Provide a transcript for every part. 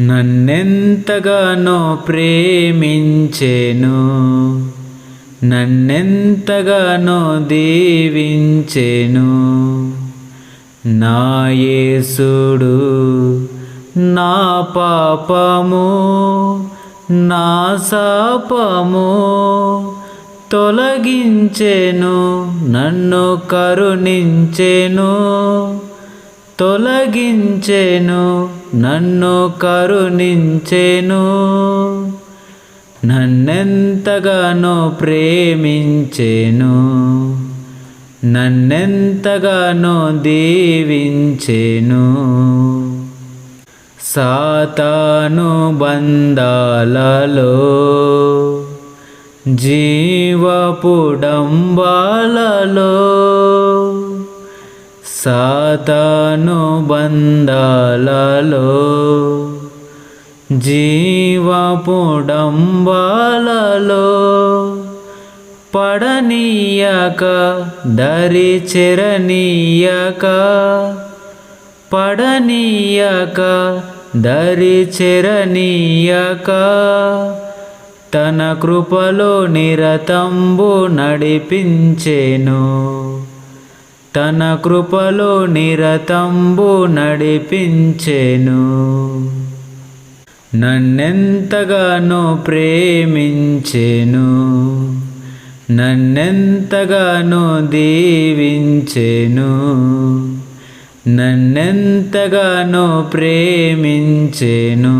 నన్నెంతగానో ప్రేమించెను నన్నెంతగానో దీవించెను. నా యేసుడు నా పాపము నా శాపము తొలగించెను నన్ను కరుణించెను తొలగించెను. నన్ను కరుణించెను. నన్నెంతగానో ప్రేమించెను. నన్నెంతగానో దీవించెను. సాతాను బంధాలలో జీవపుడంబాలలో సాతాను బంధాలలో జీవపుడంబాలలో పడనీయక దరి చెరనీయక పడనీయక దరి చెరనీయక తన కృపలో నిరతంబు నడిపించెను. తన కృపలో నిరతంబు నడిపించెను. నన్నెంతగానో ప్రేమించెను. నన్నెంతగానో దీవించెను. నన్నెంతగానో ప్రేమించెను.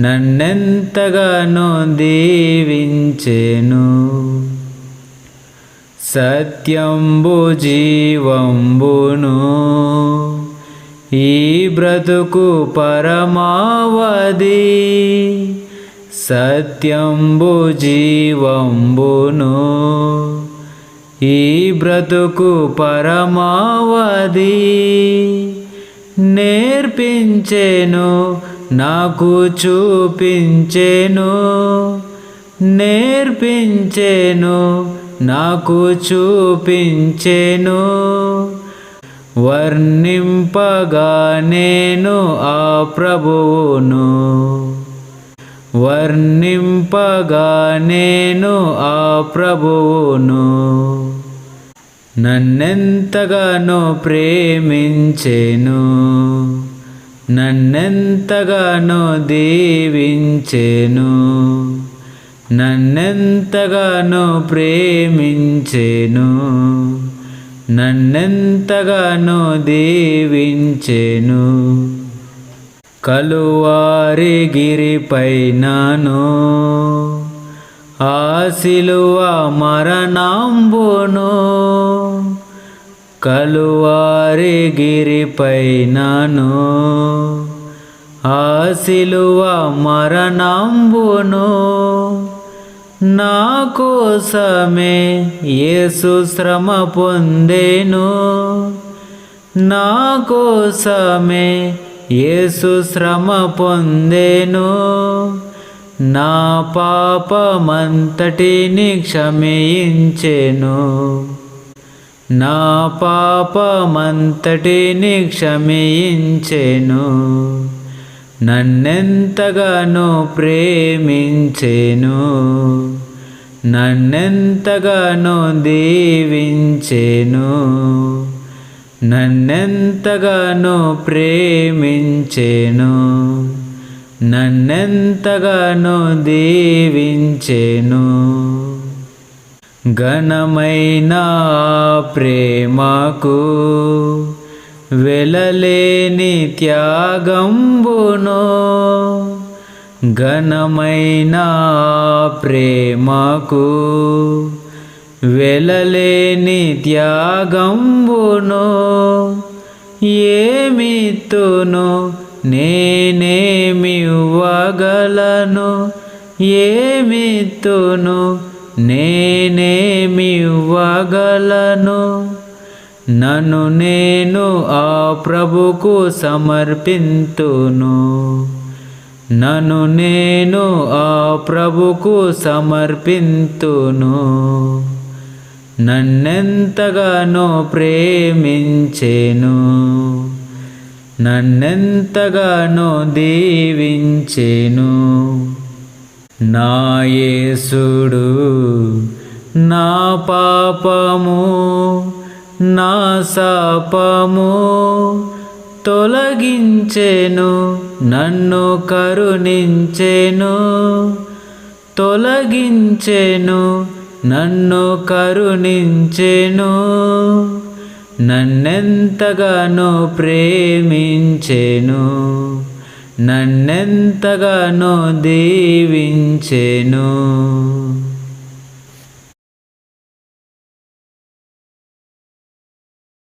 నన్నెంతగానో దీవించెను. సత్యంబు జీవంబును. ఈ బ్రతుకు పరమావధి. సత్యంబు జీవంబును. ఈ బ్రతుకు పరమావధి. నేర్పించెను నాకు చూపించెను. నేర్పించెను నాకు చూపించెను వర్ణింపగా నేను ఆ ప్రభువును. వర్ణింపగా నేను ఆ ప్రభువును. నన్నెంతగానో ప్రేమించెను నన్నెంతగానో దీవించెను. నన్నెంతగానో ప్రేమించెను నన్నెంతగానో దీవించెను. కలువారి గిరిపైనను ఆశిలువ మరణాంబును. కలువారి గిరిపైనను ఆశిలువ మరణాంబును. నా కోసమే యేసు శ్రమ పొందేను. నా కోసమే యేసు శ్రమ పొందేను. నా పాపమంతటిని క్షమించెను నా పాపమంతటిని క్షమించెను నన్నెంతగానో ప్రేమించెను నన్నెంతగానో దీవించెను నన్నెంతగానో ప్రేమించెను నన్నెంతగానో దీవించెను. ఘనమైన ప్రేమకు వెలలేని త్యాగంబునో. ఘనమైన ప్రేమకు వెలలేని త్యాగంబునో. ఏమితును నేనేమివ్వగలను? ఏమిత్తును నేనేమివ్వగలను? నన్ను నేను ఆ ప్రభుకు సమర్పింతును. నన్ను నేను ఆ ప్రభుకు సమర్పింతును. నన్నెంతగానో ప్రేమించెను. నన్నెంతగానో దీవించెను. నాయేసుడు నా పాపము నా శాపము తొలగించెను నన్ను కరుణించెను తొలగించెను నన్ను కరుణించెను నన్నెంతగానో ప్రేమించెను నన్నెంతగానో దీవించెను.